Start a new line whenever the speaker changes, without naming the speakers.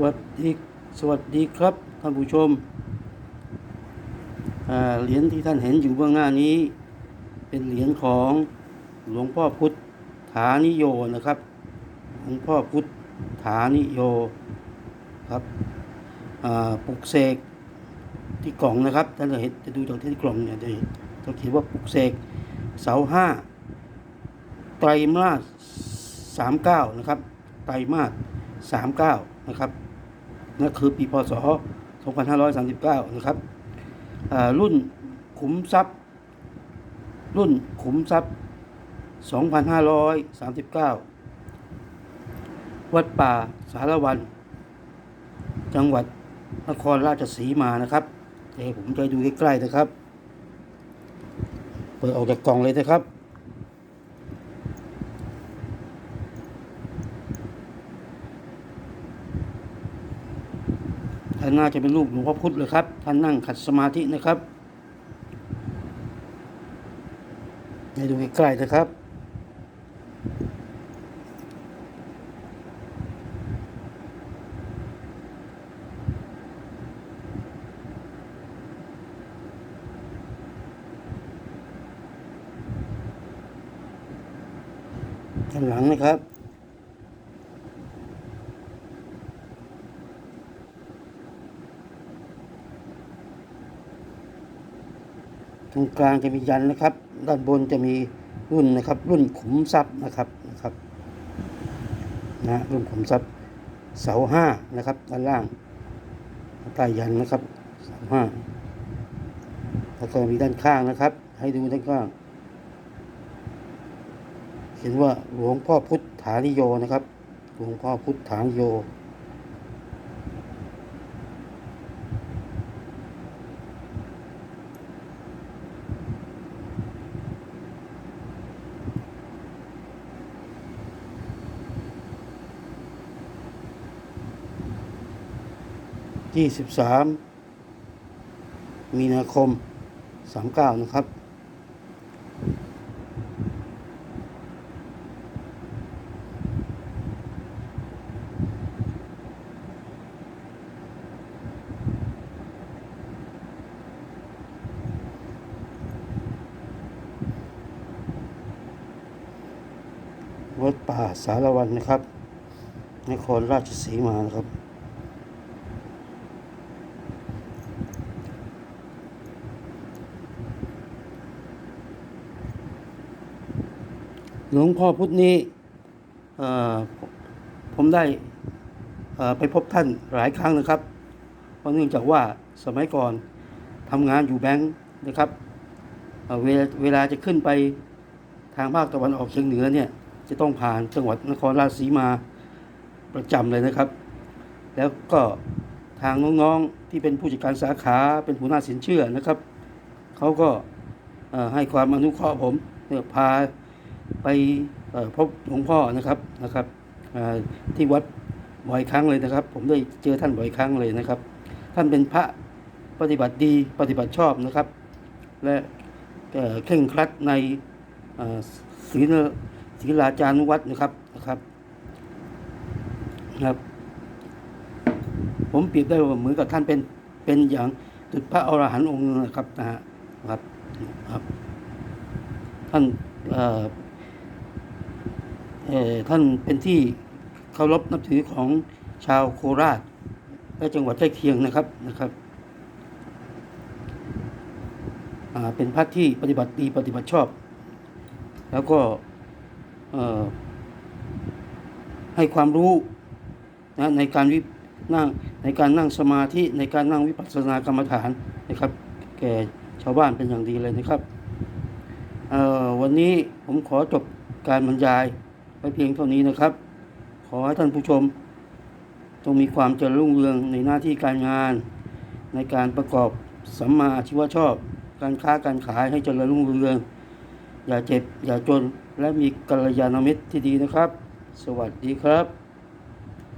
วัสดีสวัสดีครับท่านผู้ชมเหรียญที่ท่านเห็นอยู่เบื้องหน้านี้ เป็นเหรียญของหลวงพ่อพุทธฐานิโยนะครับหลวงพ่อพุทธฐานิโยครับปลุกเสกที่กล่องนะครับท่านจะเห็นจะดูจากที่กล่องเนี่ยจะเห็นจะเขียนว่าปลุกเสกเสาห้าไตรมาสสามเก้านะครับไตรมาสสามเก้า นะครับนั่นคือปีพศ 2539 นะครับรุ่นขุมทรัพย์ รุ่นขุมทรัพย์ 2539 วัดป่าสารวัน จังหวัดนครราชสีมานะครับเดี๋ยวผมจะดูใกล้ๆนะครับ เปิดออกจากกล่องเลยนะครับ ท่านน่าจะเป็นรูปหลวงพ่อพุธเลยครับ ท่านนั่งขัดสมาธินะครับ ให้ดูใกล้ๆนะครับ ข้างหลังนะครับ ตรงกลางจะมียันนะครับ ด้านบนจะมีรุ่นนะครับ รุ่นขุมทรัพย์นะครับนะครับนะรุ่นขุมทรัพย์เสาห้านะครับด้านล่างใต้ยันนะครับเสาห้าแล้วก็มีด้านข้างนะครับ ให้ดูด้านข้างเขียนว่าหลวงพ่อพุทธานิโยนะครับ หลวงพ่อพุทธานิโย ยี่สิบสามมีนาคมสามเก้านะครับ วัดป่าสารวันนะครับ นครราชสีมานะครับ หลวงพ่อพุธนี้ผมได้ไปพบท่านหลายครั้งนะครับ เพราะเนื่องจากว่าสมัยก่อนทำงานอยู่แบงค์นะครับเเวลาเวลาจะขึ้นไปทางภาคตะวันออกเฉียงเหนือเนี่ยจะต้องผ่านจังหวัดนครราชสีมาประจำเลยนะครับ แล้วก็ทางน้องๆที่เป็นผู้จัดการสาขาเป็นหัวหน้าสินเชื่อนะครับเขาก็ให้ความอนุเคราะห์ผมพา ไปพบหลวงพ่อนะครับนะครับที่วัดบ่อยครั้งเลยนะครับ ผมได้เจอท่านบ่อยครั้งเลยนะครับ ท่านเป็นพระปฏิบัติดีปฏิบัติชอบนะครับ และเอ่งครัดในศีลศีลาจานุวัตนะครับนะครับครับ ผมเปรียบได้ว่าเหมือนกับท่านเป็นเป็นอย่างจุดพระอรหันต์องค์นะครับนะฮะครับครับ ท่านเอ่อ ท่านเป็นที่เคารพนับถือของชาวโคราช และจังหวัดใกล้เคียงนะครับนะครับเป็นพระที่ปฏิบัติดีปฏิบัติชอบ แล้วก็ให้ความรู้นะในการวินั่งในการนั่งสมาธิในการนั่งวิปัสสนากรรมฐานนะครับ แก่ชาวบ้านเป็นอย่างดีเลยนะครับวันนี้ผมขอจบการบรรยาย ไว้เพียงเท่านี้นะครับ ขอให้ท่านผู้ชมจงมีความเจริญรุ่งเรืองในหน้าที่การงาน ในการประกอบสัมมาอาชีวชอบ การค้าการขายให้เจริญรุ่งเรือง อย่าเจ็บอย่าจนและมีกัลยาณมิตรที่ดีนะครับ สวัสดีครับ